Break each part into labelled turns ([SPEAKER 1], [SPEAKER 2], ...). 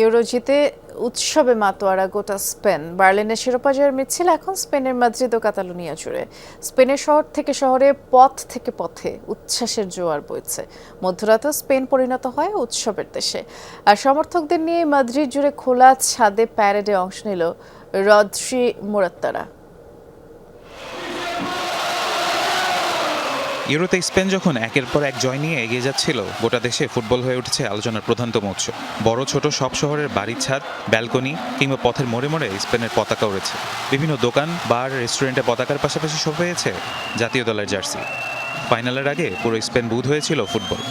[SPEAKER 1] Euro জিতে উৎসবে মাতোয়ারা গোটা স্পেন। বার্লিনের শিরোপা জয়ের মিছিল এখন স্পেনের মাদ্রিদ ও কাতালুনিয়া জুড়ে। স্পেনের শহর থেকে শহরে, পথ থেকে পথে উচ্ছ্বাসের জোয়ার বইছে। মধ্যরাতে স্পেন পরিণত হয় উৎসবের দেশে। আর সমর্থকদের নিয়ে মাদ্রিদ জুড়ে খোলা ছাদে প্যারেডে অংশ নিল রদ্রি মোরাত্তারা।
[SPEAKER 2] ইউরোতে স্পেন যখন একের পর এক জয় নিয়ে এগিয়ে যাচ্ছিল, গোটা দেশে ফুটবল হয়ে উঠেছে আলোচনার প্রধানতম উৎস। বড় ছোট সব শহরের বাড়ির ছাদ, ব্যালকনি কিংবা পথের মোড়ে মোড়ে স্পেনের পতাকা উড়েছে বিভিন্ন দোকান, বার, রেস্টুরেন্টে পতাকার পাশাপাশি শোভা পেয়েছে জাতীয় দলের জার্সি। ফাইনালের আগে পুরো স্পেন বুধ হয়েছিল ফুটবল।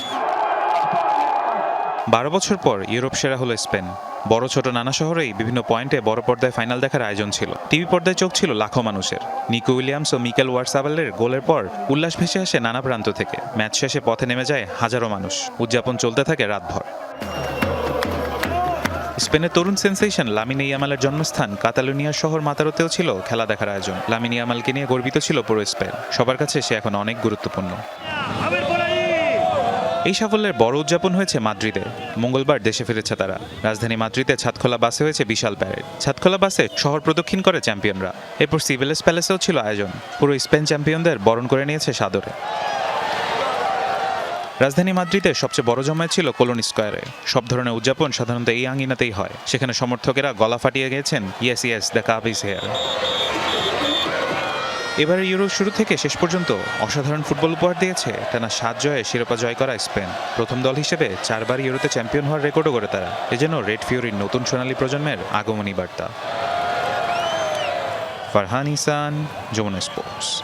[SPEAKER 2] বারো বছর পর ইউরোপ সেরা হলো স্পেন। বড় ছোট নানা শহরেই বিভিন্ন পয়েন্টে বড় পর্দায় ফাইনাল দেখার আয়োজন ছিল। টিভি পর্দায় চোখ ছিল লাখো মানুষের। নিকো উইলিয়ামস ও মিকেল ওয়ার্সাবেলের গোলের পর উল্লাস ভেসে আসে নানা প্রান্ত থেকে। ম্যাচ শেষে পথে নেমে যায় হাজারো মানুষ। উদযাপন চলতে থাকে রাতভর। স্পেনের তরুণ সেন্সেশন লামিনে ইয়ামালের জন্মস্থান কাতালুনিয়ার শহর মাতারোতেও ছিল খেলা দেখার আয়োজন। লামিনে ইয়ামালকে নিয়ে গর্বিত ছিল পুরো স্পেন। সবার কাছে সে এখন অনেক গুরুত্বপূর্ণ। এই সাফল্যের বড় উদযাপন হয়েছে মাদ্রিদে। মঙ্গলবার দেশে ফিরেছে তারা। রাজধানী মাদ্রিদে ছাদখোলা বাসে হয়েছে বিশাল প্যারেড। ছাদখোলা বাসে শহর প্রদক্ষিণ করে চ্যাম্পিয়নরা। এরপর সিভিলেস প্যালেসেও ছিল আয়োজন। পুরো স্পেন চ্যাম্পিয়নদের বরণ করে নিয়েছে সাদরে। রাজধানী মাদ্রিদে সবচেয়ে বড় জমায়েত ছিল কোলন স্কোয়ারে। সব ধরনের উদযাপন সাধারণত এই আঙিনাতেই হয়। সেখানে সমর্থকেরা গলা ফাটিয়ে গিয়েছেন yes yes the cup is here. এবারের ইউরো শুরু থেকে শেষ পর্যন্ত অসাধারণ ফুটবল উপহার দিয়েছে। টানা সাত জয়ে শিরোপা জয় করা স্পেন। প্রথম দল হিসেবে চারবার ইউরোতে চ্যাম্পিয়ন হওয়ার রেকর্ডও করে তারা। এজন্য রেড ফিউরির নতুন সোনালী প্রজন্মের আগমনী বার্তা। ফারহান ইসান, যমুনা স্পোর্টস।